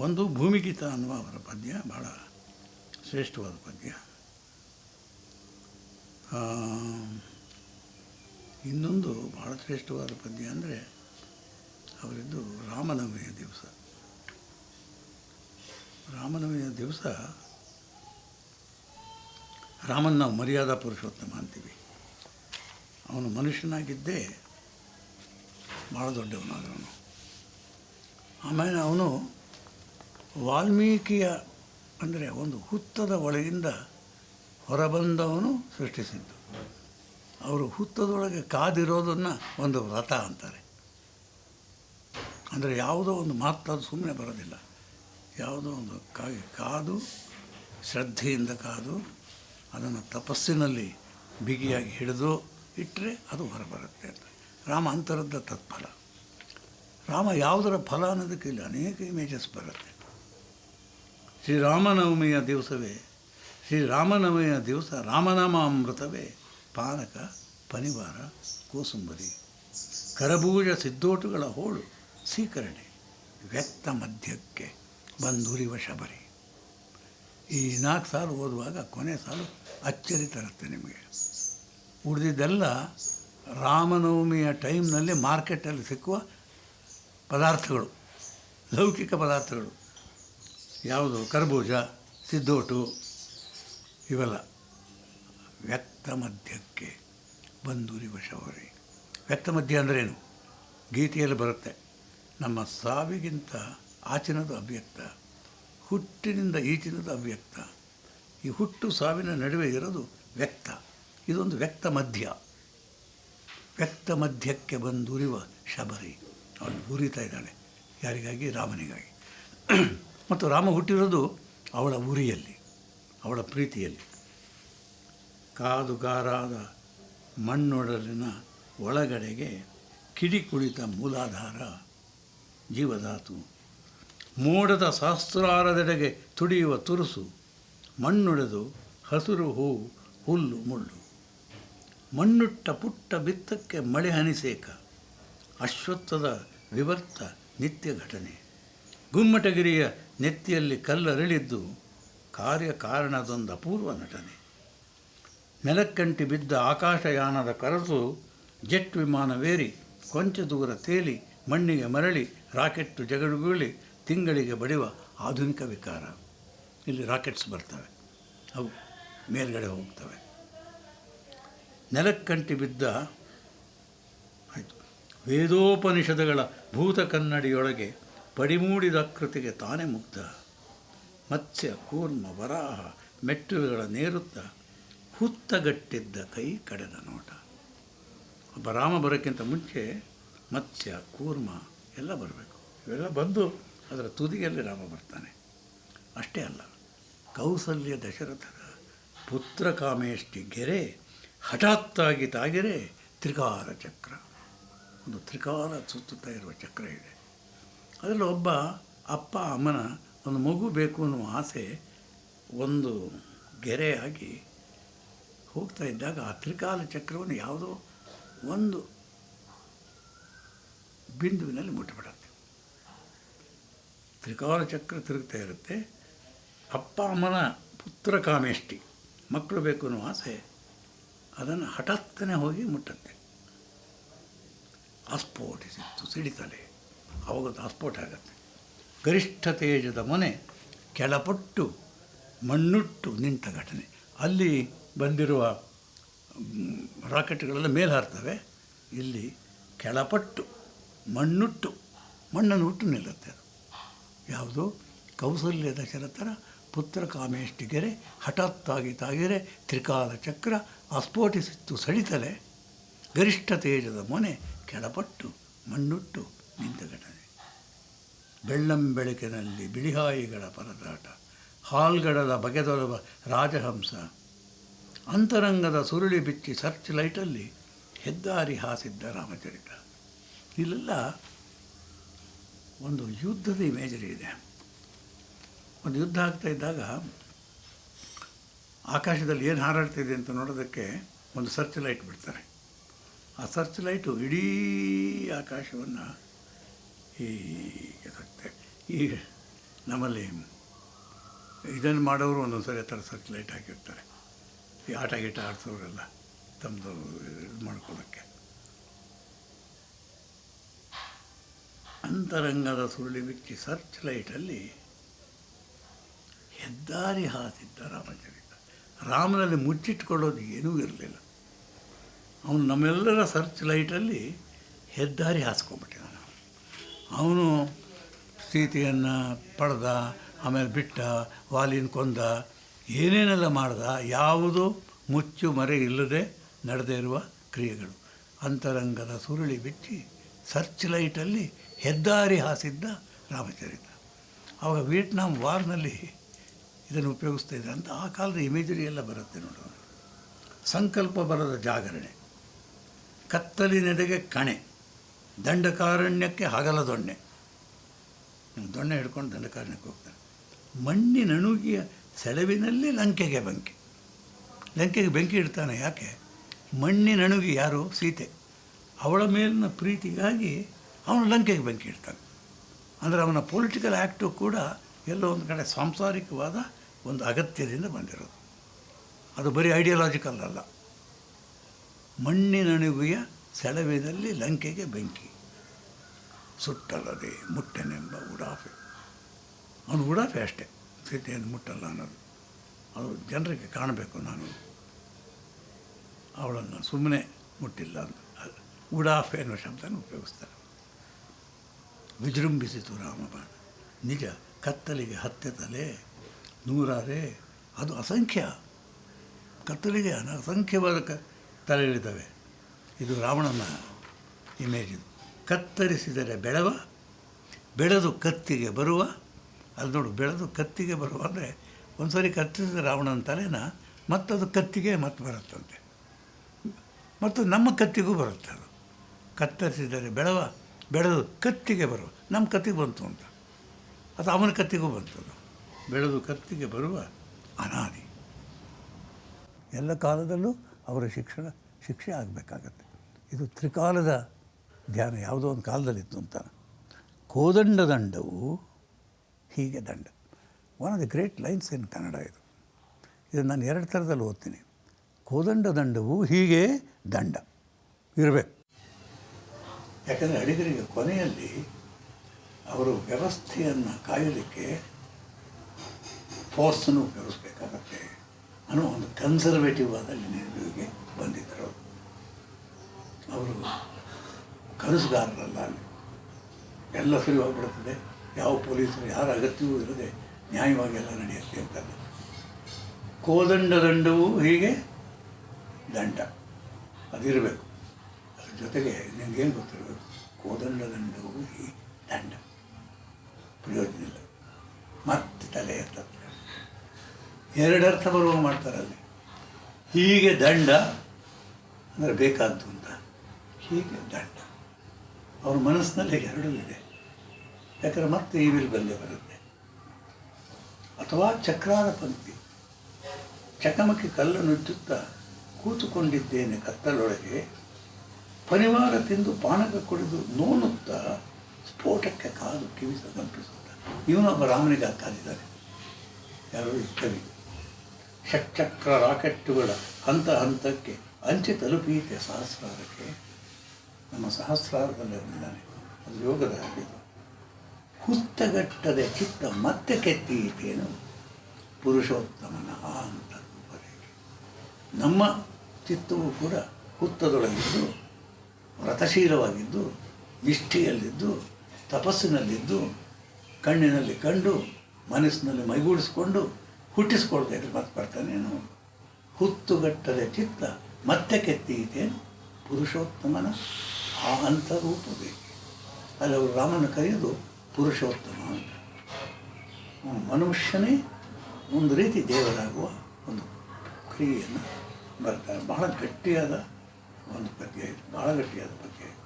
ಒಂದು ಭೂಮಿಗೀತ ಅನ್ನುವ ಅವರ ಪದ್ಯ ಭಾಳ ಶ್ರೇಷ್ಠವಾದ ಪದ್ಯ. ಇನ್ನೊಂದು ಭಾಳ ಶ್ರೇಷ್ಠವಾದ ಪದ್ಯ ಅಂದರೆ ಅವರಿದ್ದು ರಾಮನವಮಿಯ ದಿವಸ. ರಾಮನವಮಿಯ ದಿವಸ ರಾಮನ ನಾವು ಮರ್ಯಾದಾ ಪುರುಷೋತ್ತಮ ಅಂತೀವಿ. ಅವನು ಮನುಷ್ಯನಾಗಿದ್ದೇ ಭಾಳ ದೊಡ್ಡವನಾದವನು. ಆಮೇಲೆ ಅವನು ವಾಲ್ಮೀಕಿಯ, ಅಂದರೆ ಒಂದು ಹುತ್ತದ ಒಳಗಿಂದ ಹೊರಬಂದವನು ಸೃಷ್ಟಿಸಿದ್ದು. ಅವರು ಹುತ್ತದೊಳಗೆ ಕಾದಿರೋದನ್ನು ಒಂದು ವ್ರತ ಅಂತಾರೆ. ಅಂದರೆ ಯಾವುದೋ ಒಂದು ಮಾತಾದು ಸುಮ್ಮನೆ ಬರೋದಿಲ್ಲ. ಯಾವುದೋ ಒಂದು ಕಾಗಿ ಕಾದು, ಶ್ರದ್ಧೆಯಿಂದ ಕಾದು, ಅದನ್ನು ತಪಸ್ಸಿನಲ್ಲಿ ಬಿಗಿಯಾಗಿ ಹಿಡಿದು ಇಟ್ಟರೆ ಅದು ಹೊರಬರುತ್ತೆ ಅಂತ. ರಾಮ ಅಂತರದ ತತ್ಫಲ. ರಾಮ ಯಾವುದರ ಫಲ ಅನ್ನೋದಕ್ಕೆ ಇಲ್ಲಿ ಅನೇಕ ಇಮೇಜಸ್ ಬರುತ್ತೆ. ಶ್ರೀರಾಮನವಮಿಯ ದಿವಸವೇ, ಶ್ರೀರಾಮನವಮಿಯ ದಿವಸ ರಾಮನಾಮ ಅಮೃತವೇ ಪಾನಕ, ಪನಿವಾರ, ಕೋಸುಂಬರಿ, ಕರಬೂಜ ಸಿದ್ದೋಟುಗಳ ಹೋಳು, ಸೀಕರಣೆ, ವ್ಯಕ್ತ ಮಧ್ಯಕ್ಕೆ ಬಂಧುರಿವ ಶಬರಿ. ಈ ನಾಲ್ಕು ಸಾಲು ಓದುವಾಗ ಕೊನೆ ಸಾಲು ಅಚ್ಚರಿ ತರುತ್ತೆ ನಿಮಗೆ. ಉಳಿದಿದ್ದೆಲ್ಲ ರಾಮನವಮಿಯ ಟೈಮ್ನಲ್ಲಿ ಮಾರ್ಕೆಟಲ್ಲಿ ಸಿಕ್ಕುವ ಪದಾರ್ಥಗಳು, ಲೌಕಿಕ ಪದಾರ್ಥಗಳು. ಯಾವುದು ಕರ್ಬೂಜ ಸಿದ್ದೋಟು ಇವೆಲ್ಲ ವ್ಯಕ್ತ ಮಧ್ಯಕ್ಕೆ ಬಂದೂರಿ ವಶವರಿ ವ್ಯಕ್ತ ಮಧ್ಯ ಅಂದ್ರೇನು? ಗೀತೆಯಲ್ಲಿ ಬರುತ್ತೆ, ನಮ್ಮ ಸಾವಿಗಿಂತ ಆಚಿನದು ಅವ್ಯಕ್ತ, ಹುಟ್ಟಿನಿಂದ ಈಚಿನದು ಅವ್ಯಕ್ತ. ಈ ಹುಟ್ಟು ಸಾವಿನ ನಡುವೆ ಇರೋದು ವ್ಯಕ್ತ, ಇದೊಂದು ವ್ಯಕ್ತ ಮಧ್ಯ. ವ್ಯಕ್ತ ಮಧ್ಯಕ್ಕೆ ಬಂದುರಿವ ಶಬರಿ. ಅವನು ಉರಿತಾ ಇದ್ದಾಳೆ ಯಾರಿಗಾಗಿ? ರಾಮನಿಗಾಗಿ. ಮತ್ತು ರಾಮ ಹುಟ್ಟಿರೋದು ಅವಳ ಉರಿಯಲ್ಲಿ, ಅವಳ ಪ್ರೀತಿಯಲ್ಲಿ. ಕಾದುಗಾರಾದ ಮಣ್ಣೊಡಲಿನ ಒಳಗಡೆಗೆ ಕಿಡಿ ಕುಳಿತ ಮೂಲಾಧಾರ ಜೀವಧಾತು ಮೋಡದ ಸಹಸ್ರಾರದೆಡೆಗೆ ತುಡಿಯುವ ತುರುಸು, ಮಣ್ಣೊಡೆದು ಹಸಿರು ಹೂವು ಹುಲ್ಲು ಮುಳ್ಳು. ಮಣ್ಣುಟ್ಟ ಪುಟ್ಟ ಬಿತ್ತಕ್ಕೆ ಮಳೆ ಹನಿಸೇಕ, ಅಶ್ವತ್ಥದ ವಿವರ್ತ ನಿತ್ಯ ಘಟನೆ ಗುಮ್ಮಟಗಿರಿಯ ನೆತ್ತಿಯಲ್ಲಿ ಕಲ್ಲರಳಿದ್ದು ಕಾರ್ಯಕಾರಣದೊಂದು ಅಪೂರ್ವ ನಟನೆ. ನೆಲಕ್ಕಂಟಿ ಬಿದ್ದ ಆಕಾಶಯಾನದ ಕರಸು ಜೆಟ್ ವಿಮಾನವೇರಿ, ಕೊಂಚ ದೂರ ತೇಲಿ, ಮಣ್ಣಿಗೆ ಮರಳಿ, ರಾಕೆಟ್ಟು ಜಗಡುಗುಳಿ ತಿಂಗಳಿಗೆ ಬಡಿವ ಆಧುನಿಕ ವಿಕಾರ. ಇಲ್ಲಿ ರಾಕೆಟ್ಸ್ ಬರ್ತವೆ. ಅವು ಮೇಲ್ಗಡೆ ಹೋಗ್ತವೆ. ನೆಲಕ್ಕಂಟಿ ಬಿದ್ದ ವೇದೋಪನಿಷದಗಳ ಭೂತ ಕನ್ನಡಿಯೊಳಗೆ ಪಡಿಮೂಡಿದ ಕೃತಿಗೆ ತಾನೇ ಮುಗ್ಧ. ಮತ್ಸ್ಯ ಕೂರ್ಮ ವರಾಹ ಮೆಟ್ಟಿಲುಗಳ ನೇರುತ್ತ ಹುತ್ತಗಟ್ಟಿದ್ದ ಕೈ ಕಡೆದ ನೋಟ. ಒಬ್ಬ ರಾಮ ಬರೋಕ್ಕಿಂತ ಮುಂಚೆ ಮತ್ಸ್ಯ ಕೂರ್ಮ ಎಲ್ಲ ಬರಬೇಕು. ಇವೆಲ್ಲ ಬಂದು ಅದರ ತುದಿಯಲ್ಲಿ ರಾಮ ಬರ್ತಾನೆ. ಅಷ್ಟೇ ಅಲ್ಲ ಕೌಸಲ್ಯ ದಶರಥರ ಪುತ್ರ ಕಾಮೇಷ್ಟಿ ಗೆರೆ ಹಠಾತ್ತಾಗಿ ತಾಗಿರೆ ತ್ರಿಕಾರ ಚಕ್ರ ಒಂದು ತ್ರಿಕಾರ ಸುತ್ತುತ್ತಾ ಇರುವ ಚಕ್ರ ಇದೆ. ಅದರಲ್ಲಿ ಒಬ್ಬ ಅಪ್ಪ ಅಮ್ಮನ ಒಂದು ಮಗು ಬೇಕು ಅನ್ನುವ ಆಸೆ ಒಂದು ಗೆರೆಯಾಗಿ ಹೋಗ್ತಾ ಇದ್ದಾಗ ಆ ತ್ರಿಕಾಲ ಚಕ್ರವನ್ನು ಯಾವುದೋ ಒಂದು ಬಿಂದುವಿನಲ್ಲಿ ಮುಟ್ಟಿಬಿಡತ್ತೆ. ತ್ರಿಕಾಲ ಚಕ್ರ ತಿರುಗ್ತಾ ಇರುತ್ತೆ. ಅಪ್ಪ ಅಮ್ಮನ ಪುತ್ರ ಕಾಮೇಷ್ಟಿ ಮಕ್ಕಳು ಬೇಕು ಅನ್ನೋ ಆಸೆ ಅದನ್ನು ಹಠಾತ್ತನೆ ಹೋಗಿ ಮುಟ್ಟತ್ತೆ. ಆಸ್ಫೋಟಿಸಿತ್ತು ಸಿಡಿತಲೆ. ಅವಾಗ ಅದು ಆಸ್ಫೋಟ ಆಗುತ್ತೆ. ಗರಿಷ್ಠ ತೇಜದ ಮನೆ, ಕೆಳಪಟ್ಟು ಮಣ್ಣುಟ್ಟು ನಿಂತ ಘಟನೆ. ಅಲ್ಲಿ ಬಂದಿರುವ ರಾಕೆಟ್ಗಳೆಲ್ಲ ಮೇಲೆ ಹಾರ್ತವೆ. ಇಲ್ಲಿ ಕೆಳಪಟ್ಟು ಮಣ್ಣುಟ್ಟು, ಮಣ್ಣನ್ನು ಹುಟ್ಟು ನಿಲ್ಲುತ್ತೆ ಅದು. ಯಾವುದು? ಕೌಸಲ್ಯದ ಶರತರ, ಪುತ್ರ ಕಾಮೇಷ್ಟಿಗೆರೆ ಹಠಾತ್ತಾಗಿ ತಾಗಿರೆ, ತ್ರಿಕಾಲ ಚಕ್ರ, ಅಸ್ಫೋಟಿಸಿತ್ತು ಸಡಿತಲೆ. ಗರಿಷ್ಠ ತೇಜದ ಮೊನೆ, ಕೆಳಪಟ್ಟು ಮಣ್ಣುಟ್ಟು ನಿಂತ ಘಟನೆ. ಬೆಳ್ಳಂ ಬೆಳಕಿನಲ್ಲಿ ಬಿಳಿಹಾಯಿಗಳ ಪರದಾಟ. ಹಾಲ್ಗಡದ ಬಗೆದೊಲವ ರಾಜಹಂಸ. ಅಂತರಂಗದ ಸುರುಳಿ ಬಿಚ್ಚಿ ಸರ್ಚ್ ಲೈಟಲ್ಲಿ ಹೆದ್ದಾರಿ ಹಾಸಿದ್ದ ರಾಮಚರಿತ. ಇಲ್ಲೆಲ್ಲ ಒಂದು ಯುದ್ಧದ ಇಮೇಜರಿ ಇದೆ. ಒಂದು ಯುದ್ಧ ಆಗ್ತಾ ಇದ್ದಾಗ ಆಕಾಶದಲ್ಲಿ ಏನು ಹಾರಾಡ್ತಿದೆ ಅಂತ ನೋಡೋದಕ್ಕೆ ಒಂದು ಸರ್ಚ್ ಲೈಟ್ ಬಿಡ್ತಾರೆ. ಆ ಸರ್ಚ್ ಲೈಟು ಇಡೀ ಆಕಾಶವನ್ನು ಈ ಈ ನಮ್ಮಲ್ಲಿ ಇದನ್ನು ಮಾಡೋರು ಒಂದೊಂದು ಸರಿ ಥರ ಸರ್ಚ್ ಲೈಟ್ ಹಾಕಿರ್ತಾರೆ. ಈ ಆಟ ಗೀಟ ಆಡ್ಸೋರೆಲ್ಲ ತಮ್ಮದು ಇದು ಮಾಡ್ಕೊಳ್ಳೋಕ್ಕೆ ಅಂತರಂಗದ ಸುರುಳಿ ಬಿಚ್ಚಿ ಸರ್ಚ್ ಲೈಟಲ್ಲಿ ಹೆದ್ದಾರಿ ಹಾಸಿದ್ದ ರಾಮಚರಿತ. ರಾಮನಲ್ಲಿ ಮುಚ್ಚಿಟ್ಕೊಳ್ಳೋದು ಏನೂ ಇರಲಿಲ್ಲ. ಅವನು ನಮ್ಮೆಲ್ಲರ ಸರ್ಚ್ ಲೈಟಲ್ಲಿ ಹೆದ್ದಾರಿ ಹಾಸ್ಕೊಂಡ್ಬಿಟ್ಟಿದ್ದಾನೆ ಅವನು ಸೀತೆಯನ್ನು ಪಡೆದ, ಆಮೇಲೆ ಬಿಟ್ಟ, ವಾಲಿನ ಕೊಂದ, ಏನೇನೆಲ್ಲ ಮಾಡ್ದ, ಯಾವುದು ಮುಚ್ಚು ಮರೆ ಇಲ್ಲದೆ ನಡೆದೇ ಇರುವ ಕ್ರಿಯೆಗಳು. ಅಂತರಂಗದ ಸುರುಳಿ ಬಿಚ್ಚಿ ಸರ್ಚ್ ಲೈಟಲ್ಲಿ ಹೆದ್ದಾರಿ ಹಾಸಿದ್ದ ರಾಮಚರಿತ. ಆವಾಗ ವಿಯೆಟ್ನಾಂ ವಾರ್ನಲ್ಲಿ ಇದನ್ನು ಉಪಯೋಗಿಸ್ತಾ ಇದ್ದಾರೆ ಅಂತ ಆ ಕಾಲದ ಇಮೇಜರಿ ಎಲ್ಲ ಬರುತ್ತೆ ನೋಡೋದು ಸಂಕಲ್ಪ ಬರದ ಜಾಗರಣೆ. ಕತ್ತಲಿನೆಡೆಗೆ ಕಣೆ. ದಂಡಕಾರಣ್ಯಕ್ಕೆ ಹಗಲ ದೊಣ್ಣೆ. ದೊಣ್ಣೆ ಹಿಡ್ಕೊಂಡು ದಂಡಕಾರಣ್ಯಕ್ಕೆ ಹೋಗ್ತಾನೆ. ಮಣ್ಣಿನಣುಗಿಯ ಸೆಳವಿನಲ್ಲಿ ಲಂಕೆಗೆ ಬಂಕಿ. ಲಂಕೆಗೆ ಬೆಂಕಿ ಇಡ್ತಾನೆ ಯಾಕೆ? ಮಣ್ಣಿನಣುಗಿ ಯಾರು ಸೀತೆ. ಅವಳ ಮೇಲಿನ ಪ್ರೀತಿಗಾಗಿ ಅವನು ಲಂಕೆಗೆ ಬೆಂಕಿ ಇಡ್ತಾನೆ. ಅಂದರೆ ಅವನ ಪೊಲಿಟಿಕಲ್ ಆ್ಯಕ್ಟು ಕೂಡ ಎಲ್ಲೋ ಒಂದು ಕಡೆ ಸಾಂಸಾರಿಕವಾದ ಒಂದು ಅಗತ್ಯದಿಂದ ಬಂದಿರೋದು. ಅದು ಬರೀ ಐಡಿಯಾಲಜಿಕಲ್ ಅಲ್ಲ. ಮಣ್ಣಿನಣುಗೆಯ ಸೆಳವಿನಲ್ಲಿ ಲಂಕೆಗೆ ಬೆಂಕಿ. ಸುಟ್ಟಲ್ಲದೆ ಮುಟ್ಟೆನೆಂಬ ಉಡಾಫೆ. ಅವನು ಉಡಾಫೆ ಅಷ್ಟೇ. ಸೀತೆಯನ್ನು ಮುಟ್ಟಲ್ಲ ಅನ್ನೋದು. ಅದು ಜನರಿಗೆ ಕಾಣಬೇಕು ನಾನು. ಅವಳನ್ನು ಸುಮ್ಮನೆ ಮುಟ್ಟಿಲ್ಲ ಅಂತ. ಉಡಾಫೆ ಅನ್ನೋ ಶಬ್ದನ ಉಪಯೋಗಿಸ್ತಾರೆ. ವಿಜೃಂಭಿಸಿತು ರಾಮಬಾಣ. ನಿಜ, ಕತ್ತಲಿಗೆ ಹತ್ತೆ ತಲೆ, ನೂರಾರೆ, ಅದು ಅಸಂಖ್ಯ. ಕತ್ತಲಿಗೆ ಅಸಂಖ್ಯವಾದ ಕ ತಲೆಗಳಿದ್ದಾವೆ. ಇದು ರಾವಣನ ಇಮೇಜ್ ಇದು. ಕತ್ತರಿಸಿದರೆ ಬೆಳವ, ಬೆಳೆದು ಕತ್ತಿಗೆ ಬರುವ, ಅದು ನೋಡು, ಬೆಳೆದು ಕತ್ತಿಗೆ ಬರುವ ಅಂದರೆ ಒಂದು ಸಾರಿ ಕತ್ತರಿಸಿದ ರಾವಣನ ತಲೆನ ಮತ್ತದು ಕತ್ತಿಗೆ ಮತ್ತೆ ಬರುತ್ತಂತೆ. ಮತ್ತು ನಮ್ಮ ಕತ್ತಿಗೂ ಬರುತ್ತೆ ಅದು. ಕತ್ತರಿಸಿದರೆ ಬೆಳವ, ಬೆಳೆದು ಕತ್ತಿಗೆ ಬರುವ. ನಮ್ಮ ಕತ್ತಿಗೆ ಬಂತು ಅಂತ. ಅದು ಅವನ ಕತ್ತಿಗೂ ಬಂತು ಅದು. ಬೆಳೆದು ಕತ್ತಿಗೆ ಬರುವ ಅನಾದಿ. ಎಲ್ಲ ಕಾಲದಲ್ಲೂ ಅವರ ಶಿಕ್ಷಣ, ಶಿಕ್ಷೆ ಆಗಬೇಕಾಗತ್ತೆ. ಇದು ತ್ರಿಕಾಲದ ಧ್ಯಾನ, ಯಾವುದೋ ಒಂದು ಕಾಲದಲ್ಲಿತ್ತು ಅಂತ. ಕೋದಂಡ ದಂಡವು ಹೀಗೆ ದಂಡ. One of the great lines in Kannada ಇದು. ಇದು ನಾನು ಎರಡು ಥರದಲ್ಲಿ ಓದ್ತೀನಿ. ಕೋದಂಡ ದಂಡವು ಹೀಗೆ ದಂಡ. ಇರಬೇಕು. ಯಾಕಂದರೆ ಅಡಿಗರಿಗೆ ಕೊನೆಯಲ್ಲಿ ಅವರು ವ್ಯವಸ್ಥೆಯನ್ನು ಕಾಯಲಿಕ್ಕೆ ಫೋರ್ಸನ್ನು ಉಪಯೋಗಿಸ್ಬೇಕಾಗತ್ತೆ ಅನ್ನೋ ಒಂದು ಕನ್ಸರ್ವೇಟಿವ್ ಆದ ನಿಲುವಿಗೆ ಬಂದಿದ್ದರು. ಅವರು ಕನಸುಗಾರರಲ್ಲ ಅಲ್ಲಿ ಎಲ್ಲ ಸರಿ ಹೋಗ್ಬಿಡುತ್ತದೆ ಯಾವ ಪೊಲೀಸರು ಯಾರ ಅಗತ್ಯವೂ ಇರದೆ ನ್ಯಾಯವಾಗಿ ಎಲ್ಲ ನಡೆಯುತ್ತೆ ಅಂತಲ್ಲ ಕೋದಂಡ ದಂಡವು ಹೀಗೆ ದಂಡ. ಅದಿರಬೇಕು. ಅದ್ರ ಜೊತೆಗೆ ನಿಮಗೇನು ಗೊತ್ತಿರಬೇಕು? ಕೋದಂಡ ದಂಡವು ಈ ದಂಡ. ಪ್ರಯೋಜನ ಇಲ್ಲ. ಮತ್ತೆ ತಲೆ ಎತ್ತತ್ತೆ. ಎರಡು ಅರ್ಥ ಬರುವ ಮಾಡ್ತಾರಲ್ಲಿ. ಹೀಗೆ ದಂಡ ಅಂದರೆ ಬೇಕಾದ್ದು ಅಂತ. ಹೀಗೆ ದಂಡ. ಅವ್ರ ಮನಸ್ಸಿನಲ್ಲಿ ಎರಡೂ ಇದೆ. ಯಾಕಂದರೆ ಮತ್ತೆ ಈ ವಿಲ್ ಬಂದೇ ಬರುತ್ತೆ. ಅಥವಾ ಚಕ್ರಾರ ಪಂಕ್ತಿ. ಚಕಮಕಿ ಕಲ್ಲನ್ನುಚ್ಚುತ್ತಾ ಕೂತುಕೊಂಡಿದ್ದೇನೆ ಕತ್ತಲೊಳಗೆ. ಪರಿವಾರ ತಿಂದು ಪಾನಕ ಕುಡಿದು ನೋನುತ್ತಾ ಸ್ಫೋಟಕ್ಕೆ ಕಾದು ಕಿವಿಸ ಇವನು ಇವನೊಬ್ಬ ರಾಮನಿಗೆ ಕಾದಿದ್ದಾನೆ ಯಾರು ಕವಿ. ಷಟ್ಚಕ್ರ ರಾಕೆಟ್ಟುಗಳ ಹಂತ ಹಂತಕ್ಕೆ ಅಂಚೆ ತಲುಪೀತೆ ಸಹಸ್ರಾರಕ್ಕೆ. ನಮ್ಮ ಸಹಸ್ರಾರದಲ್ಲಿ ಬಂದಿದ್ದಾನೆ ಅದು ಯೋಗದ ಆಗಿದ್ದು ಹುತ್ತಗಟ್ಟದೆ ಚಿತ್ತ ಮತ್ತೆ ಕೆತ್ತೀತೇನು ಪುರುಷೋತ್ತಮನ ಆ ಅಂತ ನಮ್ಮ ಚಿತ್ತವು ಕೂಡ ಹುತ್ತದೊಳಗಿದ್ದು ವ್ರತಶೀಲವಾಗಿದ್ದು ನಿಷ್ಠೆಯಲ್ಲಿದ್ದು, ತಪಸ್ಸಿನಲ್ಲಿದ್ದು, ಕಣ್ಣಿನಲ್ಲಿ ಕಂಡು, ಮನಸ್ಸಿನಲ್ಲಿ ಮೈಗೂಡಿಸ್ಕೊಂಡು ಹುಟ್ಟಿಸ್ಕೊಳ್ತಾ ಇದ್ರೆ ಮತ್ತೆ ಬರ್ತಾನೇನು ಹುತ್ತುಗಟ್ಟದೆ ಚಿತ್ತ ಮತ್ತೆ ಕೆತ್ತೀತೇನು ಪುರುಷೋತ್ತಮನ ಆ ಅಂತ ರೂಪ ಬೇಕು. ಅಲ್ಲಿ ಅವರು ರಾಮನ ಕರೆಯೋದು ಪುರುಷೋತ್ತಮ ಅಂತ. ಮನುಷ್ಯನೇ ಒಂದು ರೀತಿ ದೇವರಾಗುವ ಒಂದು ಕ್ರಿಯೆಯನ್ನು ಬರ್ತಾರೆ ಬಹಳ ಗಟ್ಟಿಯಾದ ಒಂದು ಪದ್ಯ ಇದು ಬಹಳ ಗಟ್ಟಿಯಾದ ಪದ್ಯ ಇದು